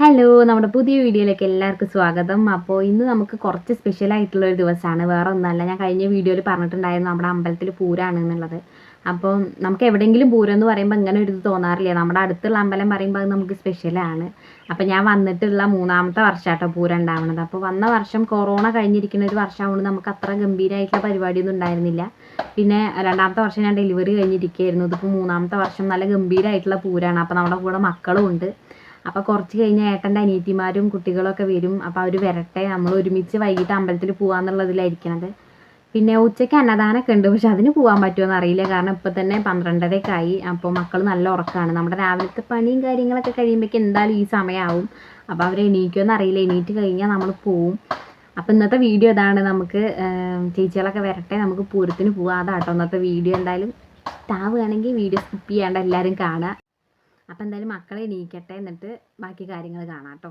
Hello നമ്മുടെ പുതിയ വീഡിയോയിലേക്ക് എല്ലാവർക്കും സ്വാഗതം. അപ്പോൾ ഇന്ന് നമുക്ക് കുറച്ച് സ്പെഷ്യൽ ആയിട്ടുള്ള ഒരു ദിവസമാണ്. വേറെ ഒന്നല്ല ഞാൻ കഴിഞ്ഞ വീഡിയോയിൽ പറഞ്ഞിട്ടുണ്ടായിരുന്നു നമ്മുടെ അമ്പലത്തിൽ പൂരാണ് എന്നുള്ളത്. അപ്പോൾ നമുക്ക് എവിടെയെങ്കിലും പൂരം എന്ന് പറയുമ്പോൾ ഇങ്ങനെ ഒരു ഇത് തോന്നാറില്ല? നമ്മുടെ അടുത്തുള്ള അമ്പലം പറയുമ്പോൾ അത് നമുക്ക് സ്പെഷ്യലാണ് അപ്പോൾ ഞാൻ വന്നിട്ടുള്ള മൂന്നാമത്തെ വർഷമാട്ടോ പൂരം ഉണ്ടാവുന്നത് അപ്പോൾ വന്ന വർഷം കൊറോണ കഴിഞ്ഞിരിക്കുന്ന ഒരു വർഷമാണ് നമുക്ക് അത്ര ഗംഭീരമായിട്ടുള്ള പരിപാടിയൊന്നും ഉണ്ടായിരുന്നില്ല. പിന്നെ രണ്ടാമത്തെ വർഷം ഞാൻ ഡെലിവറി കഴിഞ്ഞിരിക്കുകയായിരുന്നു. ഇതിപ്പോൾ മൂന്നാമത്തെ വർഷം നല്ല ഗംഭീരമായിട്ടുള്ള പൂരമാണ് അപ്പോൾ നമ്മുടെ കൂടെ മക്കളും ഉണ്ട്. അപ്പോൾ കുറച്ച് കഴിഞ്ഞ് ഏട്ടന്റെ അനിയത്തിമാരും കുട്ടികളൊക്കെ വരും. അപ്പോൾ അവർ വരട്ടെ. നമ്മൾ ഒരുമിച്ച് വൈകിട്ട് അമ്പലത്തിൽ പോകാമെന്നുള്ളതിലായിരിക്കണത് പിന്നെ ഉച്ചയ്ക്ക് അന്നദാനൊക്കെ ഉണ്ട്. പക്ഷെ അതിന് പോകാൻ പറ്റുമോ അറിയില്ല. കാരണം ഇപ്പൊ തന്നെ പന്ത്രണ്ടരയൊക്കെ ആയി അപ്പോൾ മക്കൾ നല്ല ഉറക്കാണ്. നമ്മുടെ രാവിലത്തെ പണിയും കാര്യങ്ങളൊക്കെ കഴിയുമ്പോഴേക്കും എന്തായാലും ഈ സമയമാവും അപ്പോൾ അവർ എണീക്കുമെന്ന് അറിയില്ല. എണീറ്റ് കഴിഞ്ഞാൽ നമ്മൾ പോവും. അപ്പോൾ ഇന്നത്തെ വീഡിയോ ഇതാണ്. നമുക്ക് ചേച്ചികളൊക്കെ വരട്ടെ. നമുക്ക് പൂരത്തിന് പോവാതാട്ടോ ഇന്നത്തെ വീഡിയോ. എന്തായാലും ഇഷ്ടാവുകയാണെങ്കിൽ വീഡിയോ സ്കിപ്പ് ചെയ്യാണ്ട് എല്ലാവരും കാണുക അപ്പോൾ എന്തായാലും മക്കളെ എണീക്കട്ടെ എന്നിട്ട് ബാക്കി കാര്യങ്ങൾ കാണാം കേട്ടോ.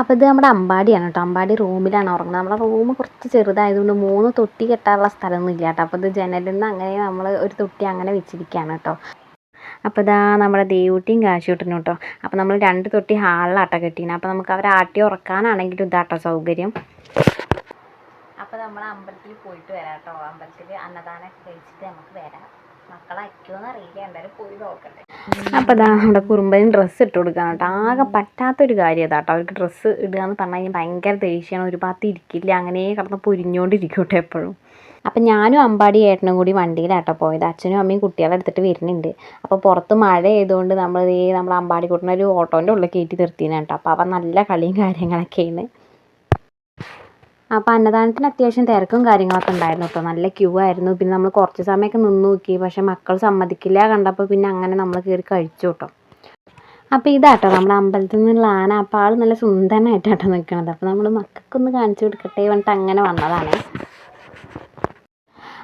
അപ്പോൾ ഇത് നമ്മുടെ അമ്പാടിയാണ് കേട്ടോ. അമ്പാടി റൂമിലാണ് ഉറങ്ങുന്നത്. നമ്മുടെ റൂം കുറച്ച് ചെറുതായതുകൊണ്ട് മൂന്ന് തൊട്ടി കെട്ടാനുള്ള സ്ഥലമൊന്നും ഇല്ല കേട്ടോ. അപ്പോൾ ഇത് ജനലിൽ നിന്ന് അങ്ങനെ നമ്മൾ ഒരു തൊട്ടി അങ്ങനെ വെച്ചിരിക്കുകയാണ് കേട്ടോ. അപ്പോൾ ഇതാ നമ്മുടെ ദേവൂട്ടിയും കാശൂട്ടിനും കേട്ടോ. അപ്പോൾ നമ്മൾ രണ്ട് തൊട്ടി ഹാളിലാട്ടോ കെട്ടീനെ അപ്പോൾ നമുക്ക് അവരെ ആട്ടി ഉറക്കാനാണെങ്കിലും ഇതാട്ടോ സൗകര്യം. അപ്പോൾ നമ്മൾ അമ്പലത്തിൽ പോയിട്ട് വരാം കേട്ടോ. അമ്പലത്തിൽ അന്നദാനമൊക്കെ കഴിച്ചിട്ട് നമുക്ക് വരാം. എന്തായാലും പോയി ഇതാ നമ്മുടെ കുറുമ്പതിന് ഡ്രസ്സ് ഇട്ട് കൊടുക്കാൻ കേട്ടോ. ആകെ പറ്റാത്തൊരു കാര്യം അതാ കേട്ടോ. അവർക്ക് ഡ്രസ്സ് ഇടുക എന്ന് പറഞ്ഞു കഴിഞ്ഞാൽ ഭയങ്കര ദേഷ്യമാണ് ഒരു ഇരിക്കില്ല. അങ്ങനെ കിടന്ന് പൊരിഞ്ഞുകൊണ്ടിരിക്കും എപ്പോഴും. അപ്പം ഞാനും അമ്പാടി ഏട്ടനും കൂടി വണ്ടിയിലാട്ടോ പോയത്. അച്ഛനും അമ്മയും കുട്ടികളെ എടുത്തിട്ട് വരുന്നുണ്ട്. അപ്പോൾ പുറത്ത് മഴ ആയതുകൊണ്ട് നമ്മൾ നമ്മൾ അമ്പാടി കൂട്ടുന്ന ഒരു ഓട്ടോന്റെ ഉള്ളിൽ കയറ്റി നിർത്തിയാണ് കേട്ടോ. അപ്പോൾ അവൻ നല്ല കളിയും കാര്യങ്ങളൊക്കെയാണ്. അപ്പോൾ അന്നദാനത്തിന് അത്യാവശ്യം തിരക്കും കാര്യങ്ങളൊക്കെ ഉണ്ടായിരുന്നു കേട്ടോ നല്ല ക്യൂ ആയിരുന്നു. പിന്നെ നമ്മൾ കുറച്ച് സമയമൊക്കെ നിന്ന് നോക്കി. പക്ഷേ മക്കൾ സമ്മതിക്കില്ല കണ്ടപ്പോൾ പിന്നെ അങ്ങനെ നമ്മൾ കയറി കഴിച്ചു കേട്ടോ അപ്പോൾ ഇതാട്ടോ നമ്മുടെ അമ്പലത്തിൽ നിന്നുള്ള ആന. അപ്പോൾ ആൾ നല്ല സുന്ദരനായിട്ടാട്ടോ നിൽക്കണത് അപ്പോൾ നമ്മൾ മക്കൾക്കൊന്ന് കാണിച്ചു കൊടുക്കട്ടെ പറഞ്ഞിട്ട് അങ്ങനെ വന്നതാണ്.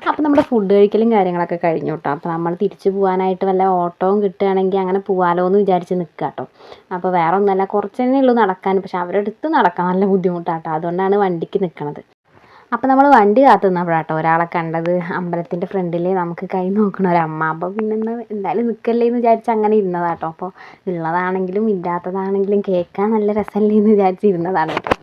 അപ്പോൾ നമ്മുടെ ഫുഡ് കഴിക്കലും കാര്യങ്ങളൊക്കെ കഴിഞ്ഞു കേട്ടോ അപ്പോൾ നമ്മൾ തിരിച്ചു പോകാനായിട്ട് വല്ല ഓട്ടോവും കിട്ടുകയാണെങ്കിൽ അങ്ങനെ പോകാലോ എന്ന് വിചാരിച്ച് നിൽക്കുക കേട്ടോ അപ്പോൾ വേറെ ഒന്നല്ല കുറച്ച് തന്നെ ഉള്ളൂ നടക്കാൻ. പക്ഷെ അവരുടെ അടുത്ത് നടക്കാൻ നല്ല ബുദ്ധിമുട്ടാണ് കേട്ടോ അതുകൊണ്ടാണ് വണ്ടിക്ക് നിൽക്കണത് അപ്പോൾ നമ്മൾ വണ്ടി കാത്തു നിന്നപ്പോഴാട്ടോ ഒരാളെ കണ്ടത് അമ്പലത്തിന്റെ ഫ്രണ്ടിൽ നമുക്ക് കൈ നോക്കണ ഒരമ്മ അപ്പോൾ പിന്നെ എന്തായാലും നിൽക്കല്ലേ എന്ന് വിചാരിച്ച് അങ്ങനെ ഇരുന്നതാട്ടോ അപ്പോൾ ഉള്ളതാണെങ്കിലും ഇല്ലാത്തതാണെങ്കിലും കേൾക്കാൻ നല്ല രസമല്ലേ എന്ന് വിചാരിച്ച് ഇരുന്നതാണ് കേട്ടോ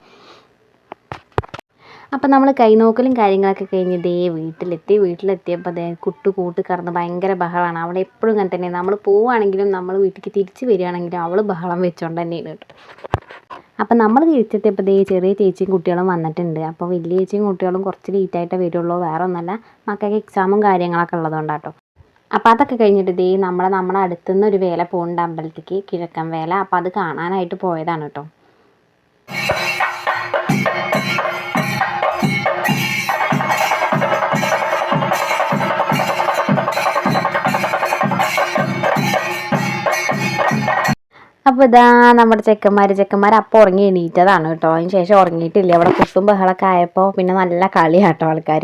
അപ്പം നമ്മൾ കൈനോക്കലും കാര്യങ്ങളൊക്കെ കഴിഞ്ഞ് ദേ വീട്ടിലെത്തി. വീട്ടിലെത്തിയപ്പോൾ ദേ കുട്ടു കൂട്ട് കറന്ന് ഭയങ്കര ബഹളമാണ് അവൾ എപ്പോഴും അങ്ങനെ തന്നെ നമ്മൾ പോവുകയാണെങ്കിലും നമ്മൾ വീട്ടിലേക്ക് തിരിച്ച് വരികയാണെങ്കിലും അവൾ ബഹളം വെച്ചുകൊണ്ട് തന്നെയാണ് കേട്ടോ. അപ്പം നമ്മൾ തിരിച്ചെത്തിയപ്പോൾ ദേ ചെറിയ ചേച്ചിയും കുട്ടികളും വന്നിട്ടുണ്ട്. അപ്പോൾ വലിയ ചേച്ചിയും കുട്ടികളും കുറച്ച് ലേറ്റായിട്ടേ വരുള്ളൂ. വേറെ ഒന്നല്ല മക്കൾക്ക് എക്സാമും കാര്യങ്ങളൊക്കെ ഉള്ളതുകൊണ്ടാട്ടോ അപ്പോൾ അതൊക്കെ കഴിഞ്ഞിട്ട് ദേ നമ്മളെ നമ്മുടെ അടുത്തുനിന്ന് ഒരു വേല പോകുന്നുണ്ട് അമ്പലത്തേക്ക്. കിഴക്കൻ വേല. അപ്പോൾ അത് കാണാനായിട്ട് പോയതാണ് കേട്ടോ. അപ്പോൾ ഇതാ നമ്മുടെ ചെക്കന്മാർ ചെക്കന്മാർ അപ്പോൾ ഉറങ്ങി എണീറ്റതാണ് കേട്ടോ. അതിന് ശേഷം ഉറങ്ങിയിട്ടില്ല. അവിടെ കുത്തും ബഹളമൊക്കെ ആയപ്പോൾ പിന്നെ നല്ല കളിയാട്ടോ ആൾക്കാർ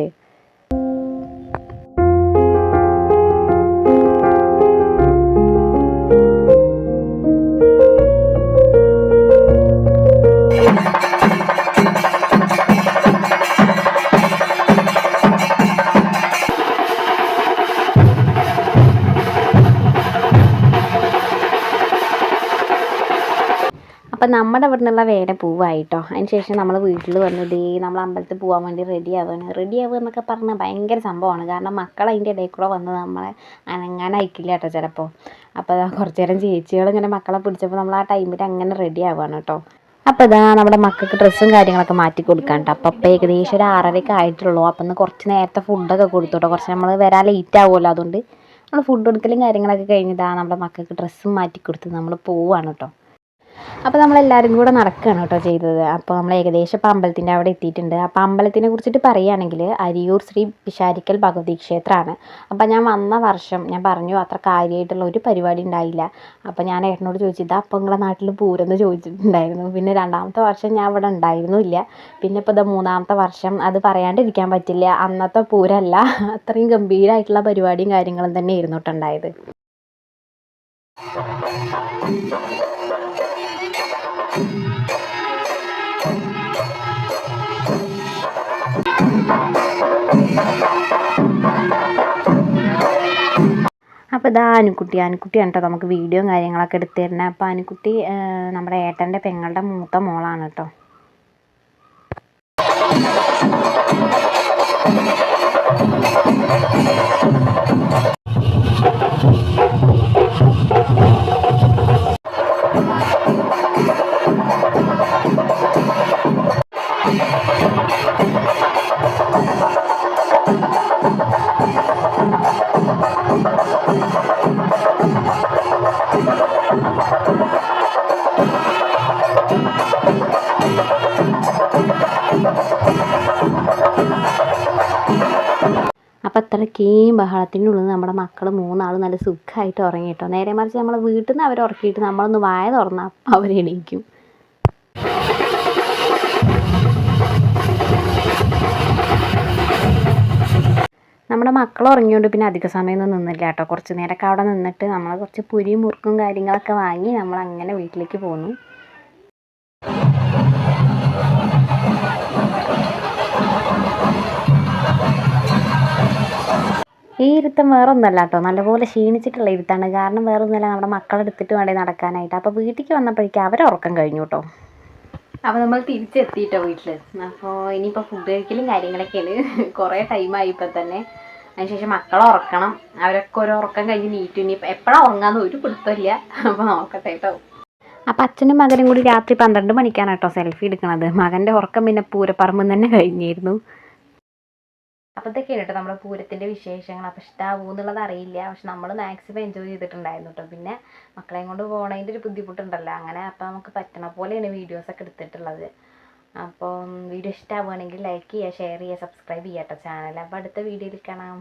അപ്പം നമ്മുടെ ഇവിടെ നിന്നുള്ള പൂവായിട്ടോ. അതിന് ശേഷം നമ്മൾ വീട്ടിൽ വന്ന് ദേ നമ്മൾ അമ്പലത്തിൽ പോകാൻ വേണ്ടി റെഡി ആവുകയാണ് റെഡി ആവുക എന്നൊക്കെ പറഞ്ഞാൽ ഭയങ്കര സംഭവമാണ് കാരണം മക്കൾ അതിന്റെ ഇടയിൽ കൂടെ വന്ന് നമ്മളെ അനങ്ങാൻ അയക്കില്ല കേട്ടോ ചിലപ്പോൾ അപ്പോൾ കുറച്ച് നേരം ചേച്ചികൾ ഇങ്ങനെ മക്കളെ പിടിച്ചപ്പോൾ നമ്മൾ ആ ടൈമിൽ അങ്ങനെ റെഡി ആവുകയാണ് കേട്ടോ. അപ്പോൾ ഇതാ നമ്മുടെ മക്കൾക്ക് ഡ്രസ്സും കാര്യങ്ങളൊക്കെ മാറ്റി കൊടുക്കാൻ കേട്ടോ. അപ്പം അപ്പം ഏകദേശം ഒരു ആറരയൊക്കെ ആയിട്ടുള്ളൂ. അപ്പം ഒന്ന് കുറച്ച് നേരത്തെ ഫുഡൊക്കെ കൊടുത്തു കുറച്ച് നമ്മൾ വരാൻ ലേറ്റ് ആവുമല്ലോ അതുകൊണ്ട്. നമ്മൾ ഫുഡ് കൊടുക്കലും കാര്യങ്ങളൊക്കെ കഴിഞ്ഞിതാ നമ്മുടെ മക്കൾക്ക് ഡ്രസ്സും മാറ്റി കൊടുത്ത് നമ്മൾ പോവുകയാണ് കേട്ടോ. അപ്പോൾ നമ്മളെല്ലാവരും കൂടെ നടക്കുകയാണ് കേട്ടോ ചെയ്തത്. അപ്പോൾ നമ്മൾ ഏകദേശം ഇപ്പോൾ അമ്പലത്തിന്റെ അവിടെ എത്തിയിട്ടുണ്ട്. അപ്പോൾ അമ്പലത്തിനെ കുറിച്ചിട്ട് പറയുകയാണെങ്കിൽ അരിയൂർ ശ്രീ പിഷാരിക്കൽ ഭഗവതി ക്ഷേത്രമാണ്. അപ്പോൾ ഞാൻ വന്ന വർഷം ഞാൻ പറഞ്ഞു അത്ര കാര്യമായിട്ടുള്ള ഒരു പരിപാടി ഉണ്ടായില്ല. അപ്പോൾ ഞാൻ ഏട്ടനോട് ചോദിച്ചത് അപ്പോൾ നിങ്ങളുടെ നാട്ടിൽ പൂരെന്ന് ചോദിച്ചിട്ടുണ്ടായിരുന്നു. പിന്നെ രണ്ടാമത്തെ വർഷം ഞാൻ ഇവിടെ ഉണ്ടായിരുന്നില്ല പിന്നെ ഇപ്പോൾ ഇത് മൂന്നാമത്തെ വർഷം അത് പറയാണ്ടിരിക്കാൻ പറ്റില്ല. അന്നത്തെ പൂരല്ല അത്രയും ഗംഭീരമായിട്ടുള്ള പരിപാടിയും കാര്യങ്ങളും തന്നെ ആയിരുന്നു കേട്ടോ അപ്പോൾ ഇതാ അനുക്കുട്ടി അനുക്കുട്ടിയാണ് കേട്ടോ നമുക്ക് വീഡിയോ കാര്യങ്ങളൊക്കെ എടുത്തു തരുന്നത് അപ്പോൾ അനുക്കുട്ടി നമ്മുടെ ഏട്ടന്റെ പെങ്ങളുടെ മൂത്ത മോളാണ് കേട്ടോ. അത്രയ്ക്കേം ബഹളത്തിനുള്ളിൽ നമ്മുടെ മക്കൾ മൂന്നാൾ നല്ല സുഖമായിട്ട് ഉറങ്ങി കേട്ടോ നേരെ മറിച്ച് നമ്മൾ വീട്ടിൽ നിന്ന് അവരെ ഉറക്കിയിട്ട് നമ്മളൊന്ന് വായ തുറന്നാൽ അവരെണീക്കും നമ്മുടെ മക്കൾ ഉറങ്ങിയോണ്ട് പിന്നെ അധിക സമയമൊന്നും നിന്നില്ല കേട്ടോ. കുറച്ച് നേരമൊക്കെ അവിടെ നിന്നിട്ട് നമ്മൾ കുറച്ച് പുരിയും മുറുക്കും കാര്യങ്ങളൊക്കെ വാങ്ങി നമ്മൾ അങ്ങനെ വീട്ടിലേക്ക് പോന്നു. ഈ ഇരുത്തം വേറെ ഒന്നല്ല കേട്ടോ നല്ലപോലെ ക്ഷീണിച്ചിട്ടുള്ള ഇരുത്താണ്. കാരണം വേറെ ഒന്നുമല്ല നമ്മുടെ മക്കളെടുത്തിട്ട് വേണേ വേണ്ടേ നടക്കാനായിട്ട്. അപ്പോൾ വീട്ടിലേക്ക് വന്നപ്പോഴേക്കും അവരെ ഉറക്കം കഴിഞ്ഞു കേട്ടോ അപ്പോൾ നമ്മൾ തിരിച്ചെത്തിയിട്ടോ വീട്ടിൽ അപ്പോൾ ഇനിയിപ്പോൾ ഫുഡ് കഴിക്കലും കാര്യങ്ങളൊക്കെയാണ്. കുറേ ടൈമായി ഇപ്പം തന്നെ. അതിനുശേഷം മക്കളെ ഉറക്കണം. അവരൊക്കെ ഒരു ഉറക്കം കഴിഞ്ഞ് നീറ്റു. ഇനി എപ്പോഴാണ് ഉറങ്ങാന്ന് ഒരു പിടുത്തമില്ല അപ്പോൾ നോക്കട്ടെ കേട്ടോ അപ്പം അച്ഛനും മകനും കൂടി രാത്രി പന്ത്രണ്ട് മണിക്കാണ് കേട്ടോ സെൽഫി എടുക്കണത്. മകന്റെ ഉറക്കം പിന്നെ പൂരപ്പറമ്പ് തന്നെ കഴിഞ്ഞിരുന്നു. അപ്പോൾ ഇതൊക്കെയാണ് കേട്ടോ നമ്മുടെ പൂരത്തിന്റെ വിശേഷങ്ങൾ അപ്പോൾ ഇഷ്ടമാവുമോ എന്നുള്ളത് അറിയില്ല. പക്ഷെ നമ്മൾ മാക്സിമം എൻജോയ് ചെയ്തിട്ടുണ്ടായിരുന്നു കേട്ടോ പിന്നെ മക്കളെയും കൊണ്ട് പോകണതിന്റെ ഒരു ബുദ്ധിമുട്ടുണ്ടല്ലോ. അങ്ങനെ അപ്പോൾ നമുക്ക് പറ്റണ പോലെയാണ് വീഡിയോസൊക്കെ എടുത്തിട്ടുള്ളത്. അപ്പം വീഡിയോ ഇഷ്ടമാവുകയാണെങ്കിൽ ലൈക്ക് ചെയ്യുക ഷെയർ ചെയ്യുക സബ്സ്ക്രൈബ് ചെയ്യുക കേട്ടോ ചാനൽ അപ്പോൾ അടുത്ത വീഡിയോയിൽ കാണാം.